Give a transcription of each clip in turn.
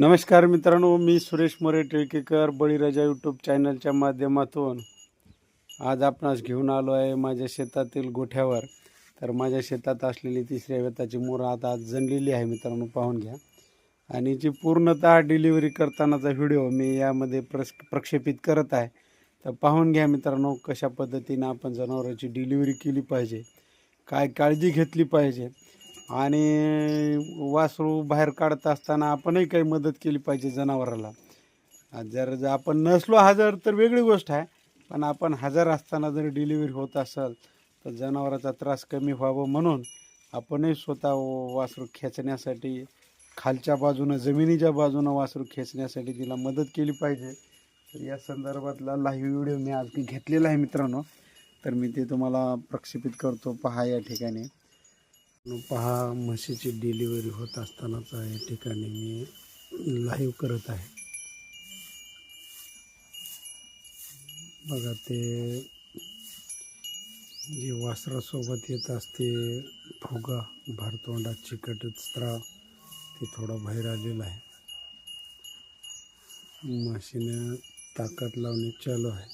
नमस्कार मित्रांनो मी सुरेश मोरे टिळकेकर बळीराजा यूट्यूब चॅनलच्या माध्यमातून. आज आपणास घेऊन आलो आहे माझ्या शेतातील गोठ्यावर. तर माझ्या शेतात असलेली तिसऱ्या वेताची मोर आता आज जणलेली आहे मित्रांनो पाहून घ्या. आणि जी पूर्णतः डिलिव्हरी करतानाचा व्हिडिओ मी यामध्ये प्रस प्रक्षेपित करत आहे. तर पाहून घ्या मित्रांनो कशा पद्धतीनं आपण जनावरांची डिलिव्हरी केली पाहिजे. काय काळजी घेतली पाहिजे. आणि वासरू बाहेर काढत असताना आपणही काही मदत केली पाहिजे जनावराला. जर जर आपण नसलो हजर तर वेगळी गोष्ट आहे. पण आपण हजर असताना जर डिलिव्हरी होत असेल तर जनावराचा त्रास कमी व्हावं म्हणून आपणही स्वतः वासरू खेचण्यासाठी खालच्या बाजूनं जमिनीच्या बाजूनं वासरू खेचण्यासाठी तिला मदत केली पाहिजे. तर या संदर्भातला लाईव्ह व्हिडिओ मी आज घेतलेला आहे मित्रांनो. तर मी ते तुम्हाला प्रक्षेपित करतो. पहा या ठिकाणी. पहा म्हशीची डिलिव्हरी होत असतानाच या ठिकाणी मी लाईव्ह करत आहे. बघा ते जे वासरासोबत येत असते फुगा भारतोंडात चिकट स्त्राव ते थोडा बाहेर आलेला आहे. म्हशीने ताकद लावणे चालू आहे.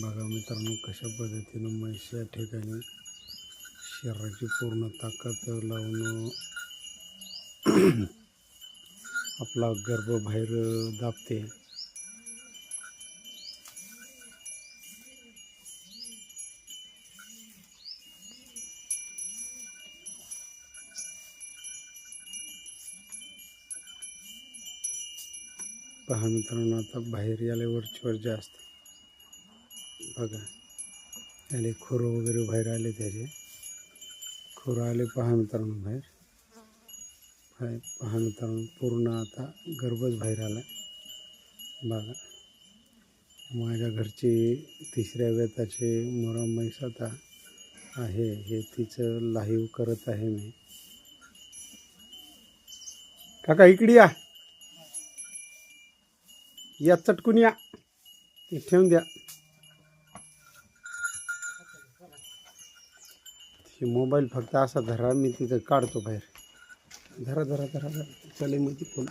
बघा मित्रांनो कशा पद्धतीनं म्हशी या ठिकाणी शरीराची पूर्ण ताकद लावून आपला गर्भ बाहेर दाबते. पहा मित्रांनो आता बाहेर याले वरचीवर जास्त. बघा याले खोरं वगैरे बाहेर आले त्याचे. खोरं आले पहा मित्रांनो बाहेर बाहेर पहा मित्रांनो पूर्ण आता गर्भच बाहेर आला बघा माझ्या घरची तिसऱ्या वेताचे मोरा म्हैस आता आहे हे तिचं लाईव्ह करत आहे मी। काका इकडे या। या चटकून या। ठेवून द्या। की मोबाईल फक्त असा धरा मी तिथं काढतो बाहेर. धरा धरा धरा धरा. चले मग ती फोन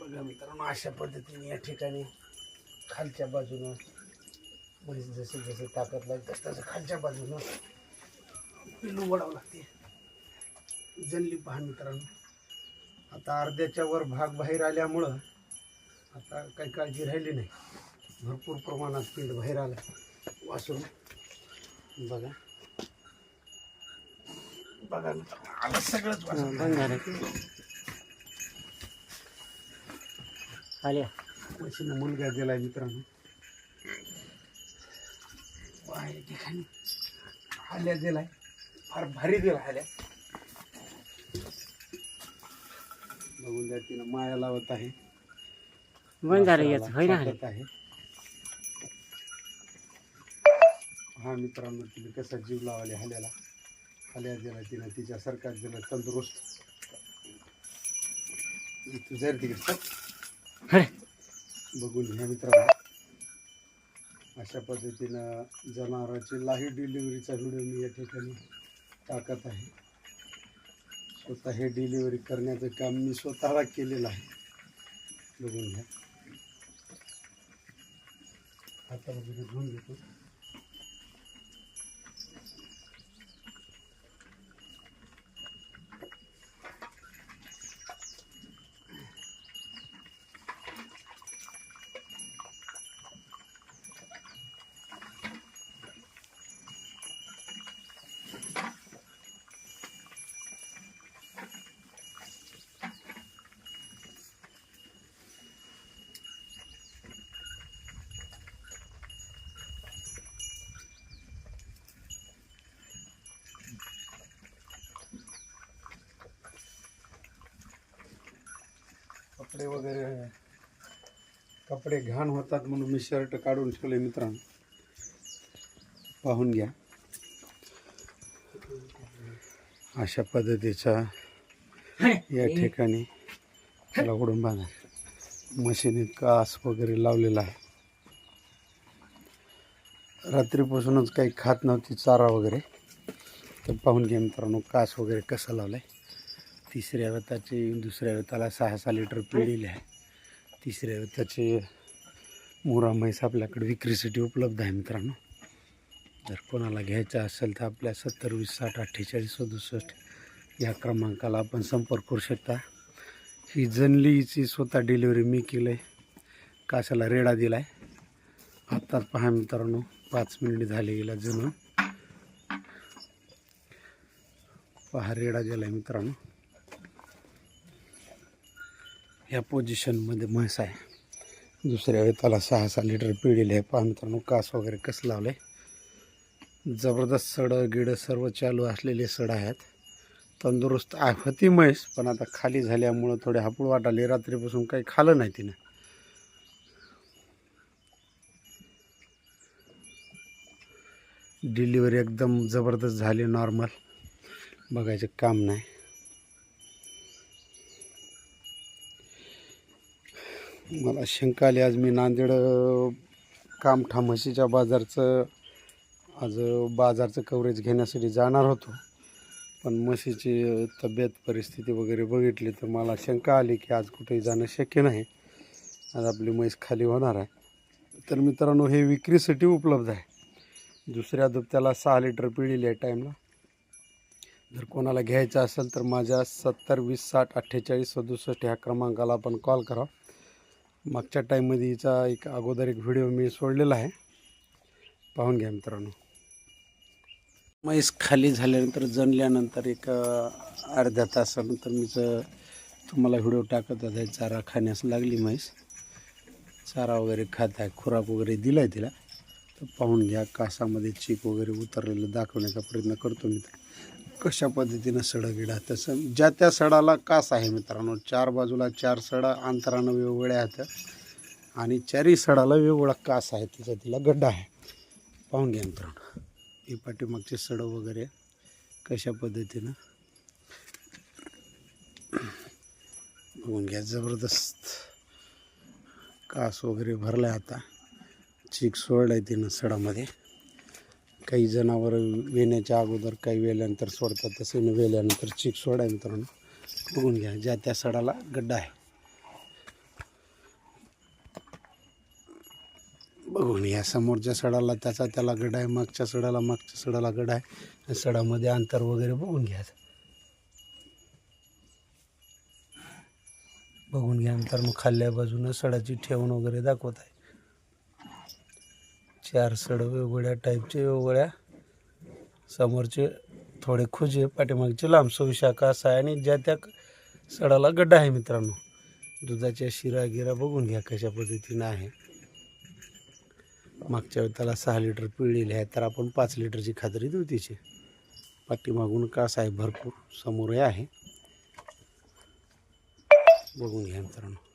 बघा मित्रांनो अशा पद्धतीने या ठिकाणी खालच्या बाजूनं म्हैस जसे जसे ताकद लागतात तसं खालच्या बाजूनं पिल्लू वडावं लागते. जनली पहा मित्रांनो. आता अर्ध्याच्या वर भाग बाहेर आल्यामुळं आता काही काळजी राहिली नाही. भरपूर प्रमाणात पिंड बाहेर आलं. वासून बघा. बघा आलं सगळंच आल्या. म्हशीनं मुलगा दिलाय मित्रांनो. या ठिकाणी. आल्या दिलाय फार भारी दिला आल्या. बघून द्या तिनं माया लावत आहे. बंद झालं याच होय ना? आहे. हा मित्रांनो तिने कसा जीव लावले हल्याला. हल्या दिला तिनं तिच्यासारखाच दिला तंदुरुस्त. तू जाईल तिकडे. अरे. बघून घ्या मित्रांनो. अशा पद्धतीनं जनावरांची लाईव्ह डिलिव्हरीचा व्हिडिओ मी या ठिकाणी टाकत आहे. स्वतः हे डिलिव्हरी करण्याचं काम मी स्वतःला केलेलं आहे. बघून घ्या. आता वगैरे धुवून घेतो. कपडे वगैरे कपडे घाण होतात म्हणून मी शर्ट काढून ठेवले मित्रांनो. पाहून घ्या. अशा पद्धतीचा या ठिकाणी त्याला उडून बांधा. मशीनीत कास वगैरे लावलेला आहे. रात्रीपासूनच काही खात नव्हती चारा वगैरे. तर पाहून घ्या मित्रांनो कास वगैरे कसं लावलं आहे तिसऱ्या वेताची दुसऱ्या वेताला सहा सहा लिटर पिळलेले आहे. तिसऱ्या वेताचे मोरा म्हैस आपल्याकडे विक्रीसाठी उपलब्ध आहे मित्रांनो. जर कोणाला घ्यायचं असेल तर आपल्या सत्तर वीस साठ अठ्ठेचाळीस सदुसष्ट या क्रमांकाला आपण संपर्क करू शकता. ही जनलीची स्वतः डिलिव्हरी मी केलं आहे काशाला रेडा दिला आहे आत्ताच पहा मित्रांनो पाच मिनिट झाले गेला जणू. पहा रेडा दिला आहे मित्रांनो. ह्या पोझिशनमध्ये म्हैस आहे. दुसऱ्या वेताला सहा सहा लिटर पिळलेली आहे. पहा मित्रांनो कास वगैरे कसं लावलं आहे जबरदस्त सडं गिडं सर्व चालू असलेले सड आहेत. तंदुरुस्त आहे होती म्हैस पण आता खाली झाल्यामुळं थोडे हापूळ वाटाले. रात्रीपासून काही खालं नाही तिनं. डिलिव्हरी एकदम जबरदस्त झाली नॉर्मल बघायचं काम नाही. मला शंका आली. आज मी नांदेड कामठा म्हशीच्या बाजारचं आज बाजारचं कव्हरेज घेण्यासाठी जाणार होतो. पण म्हशीची तब्येत परिस्थिती वगैरे बघितली तर मला शंका आली की आज कुठेही जाणं शक्य नाही. आज आपली म्हैस खाली होणार आहे. तर मित्रांनो हे विक्रीसाठी उपलब्ध आहे. दुसऱ्या दुभत्याला सहा लिटर पिळलेली आहे टाईमला जर कोणाला घ्यायचं असेल तर माझ्या सत्तर वीस साठ अठ्ठेचाळीस सदुसष्ट ह्या क्रमांकाला आपण कॉल करा. मागच्या टाईममध्ये हिचा एक अगोदर एक व्हिडिओ मी सोडलेला आहे. पाहून घ्या मित्रांनो. म्हैस खाली झाल्यानंतर जणल्यानंतर एक अर्ध्या तासानंतर मीच तुम्हाला व्हिडिओ टाकत आहे चारा खाण्यास लागली म्हैस. चारा वगैरे खात आहे. खुराक वगैरे दिला आहे तिला. तर पाहून घ्या. कासामध्ये चीक वगैरे उतरलेलं दाखवण्याचा प्रयत्न करतो मित्र कशा पद्धतीनं सडं गिडा तसं ज्या त्या सडाला कास आहे मित्रांनो. चार बाजूला चार सडा अंतरानं वेगवेगळ्या आहेत. आणि चारही सडाला वेगवेगळा कास आहे. तिचा तिला गड्डा आहे. पाहून घ्या मित्रांनो. ही पाठीमागचे सडं वगैरे कशा पद्धतीनं? बघून घ्या. जबरदस्त कास वगैरे भरला आहे आता. चीक सोडलं आहे तिनं सडामध्ये. काही जनावर वेण्याच्या अगोदर काही वेल्यानंतर सोडतात तसे वेल्यानंतर चीक सोडाय मित्रांनो बघून घ्या ज्या त्या सडाला गड्डा आहे. बघून या समोरच्या सडाला त्याचा त्याला गड्डा आहे मागच्या सडाला मागच्या सडाला गडा आहे. सडामध्ये अंतर वगैरे बघून घ्या. बघून घ्या नंतर मग खाल्ल्या बाजूनं सडाची ठेवण वगैरे दाखवत आहे. चार सड वेगवेगळ्या टाईपचे वेगवेगळ्या समोरचे थोडे खुजे पाठीमागचे लांब शाखा असा आहे आणि ज्या त्या सडाला गड्डा आहे मित्रांनो. दुधाच्या शिरा गिरा बघून घ्या कशा पद्धतीनं आहे. मागच्या वेळी त्याला सहा लिटर पिळलेले आहे तर आपण पाच लिटरची खात्री देऊ तिची. पाठीमागून कास आहे भरपूर समोरही आहे. बघून घ्या मित्रांनो.